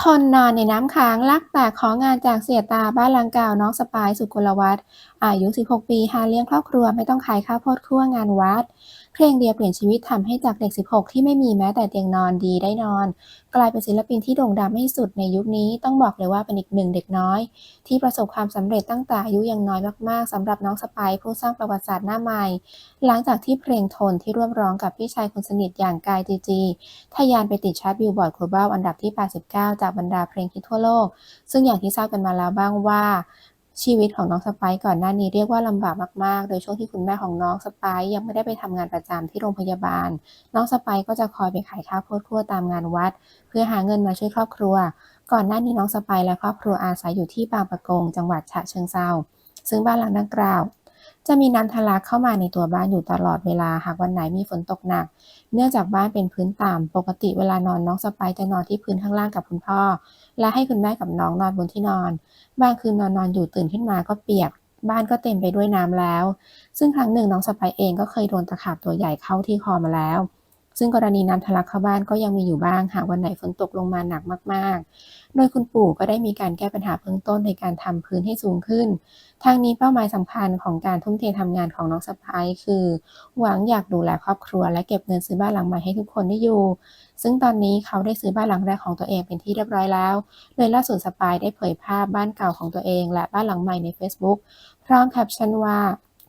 ทนนอนในน้ำค้างลักแต่ของงานจากเสียตาบ้านหลังเก่าน้องสปายสุกลวัฒน์อายุ 16 ปีหาเลี้ยงครอบครัวไม่ต้องขายข้าวโพดคั่วงานวัด เพลงเดียวเปลี่ยนชีวิตทำให้จากเด็ก 16 ที่ไม่มีแม้แต่เตียงนอนดีได้นอน กลายเป็นศิลปินที่โด่งดังไม่สุดในยุคนี้ต้องบอกเลยว่าเป็นอีกหนึ่งเด็กน้อย ที่ประสบความสำเร็จตั้งแต่อายุยังน้อยมากๆสำหรับน้องสปายผู้สร้างประวัติศาสตร์หน้าใหม่ หลังจากที่เพลงทนที่ร่วมร้องกับพี่ชายคนสนิทอย่างกายจีจีทะยานไปติดชาร์ตบิลบอร์ด global อันดับที่ 89 จากบรรดาเพลงฮิตทั่วโลก ซึ่งอย่างที่ทราบกันมาแล้วบ้างว่าชีวิตของน้องสไปซ์ก่อนหน้านี้เรียกว่าลำบากมาก ๆ โดยช่วงที่คุณแม่ของน้องสไปซ์ยังไม่ได้ไปทำงานประจำที่โรงพยาบาล น้องสไปซ์ก็จะคอยไปขายข้าวโพดคั่วตามงานวัด เพื่อหาเงินมาช่วยครอบครัว ก่อนหน้านี้น้องสไปซ์และครอบครัวอาศัยอยู่ที่บางปะกง จังหวัดฉะเชิงเทราซึ่งบ้านหลังดังกล่าว จะมีน้ำทะลักเข้ามาในตัวบ้านอยู่ตลอดเวลาหากวันไหนมีฝนตกหนัก เนื่องจากบ้านเป็นพื้นต่ำปกติเวลานอนน้องสไปจะนอนที่พื้นข้างล่างกับคุณพ่อ และให้คุณแม่กับน้องนอนบนที่นอน บางคืนนอนนอนอยู่ตื่นขึ้นมาก็เปียก บ้านก็เต็มไปด้วยน้ำแล้ว ซึ่งครั้งหนึ่งน้องสไปเองก็เคยโดนตะขาบตัวใหญ่เข้าที่คอมาแล้ว ซึ่งกรณีน้ำทะลักเข้าบ้านก็ยังมีอยู่บ้างหากวันไหนฝนตกลงมาหนักมาก ๆ โดยคุณปู่ก็ได้มีการแก้ปัญหาเบื้องต้นในการทำพื้นให้สูงขึ้น ทางนี้เป้าหมายสำคัญของการทุ่มเททำงานของน้องสะพ้ายคือ หวังอยากดูแลครอบครัว และเก็บเงินซื้อบ้านหลังใหม่ให้ทุกคนได้อยู่ ซึ่งตอนนี้เขาได้ซื้อบ้านหลังแรกของตัวเองเป็นที่เรียบร้อยแล้ว โดยล่าสุดสปายได้เผยภาพบ้านเก่าของตัวเอง และบ้านหลังใหม่ใน Facebook พร้อมแคปชั่นว่า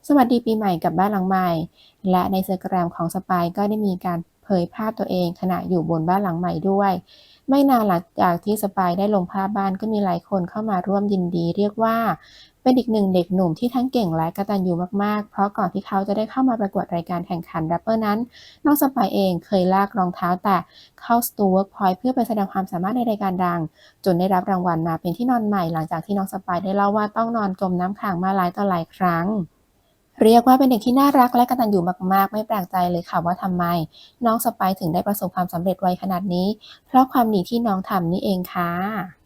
สวัสดีปีใหม่กับบ้านหลังใหม่ และในเซอร์แกรมของสปายก็ได้มีการ เผยภาพตัวเองขณะอยู่บนบ้านหลังใหม่ด้วย ไม่นานหลังจากที่สปายได้ลงภาพบ้านก็มีหลายคนเข้ามาร่วมยินดี เรียกว่าเป็นอีกหนึ่งเด็กหนุ่มที่ทั้งเก่งและกระตัญญูมากๆ เพราะก่อนที่เขาจะได้เข้ามาประกวดรายการแข่งขันแรปเปอร์นั้น น้องสปายเองเคยลากรองเท้าแตะเข้าสตูเวิร์กพอยต์เพื่อไปแสดงความสามารถในรายการดัง จนได้รับรางวัลมาเป็นที่นอนใหม่หลังจากที่น้องสปายได้เล่าว่าต้องนอนจมน้ำขังมาหลายต่อหลายครั้ง เรียกว่าเป็นเด็กที่น่ารักและกตัญญูมากๆ ไม่แปลกใจเลยค่ะว่าทำไม น้องสไปซ์ถึงได้ประสบความสำเร็จไวขนาดนี้ เพราะความดีที่น้องทำนี่เองค่ะ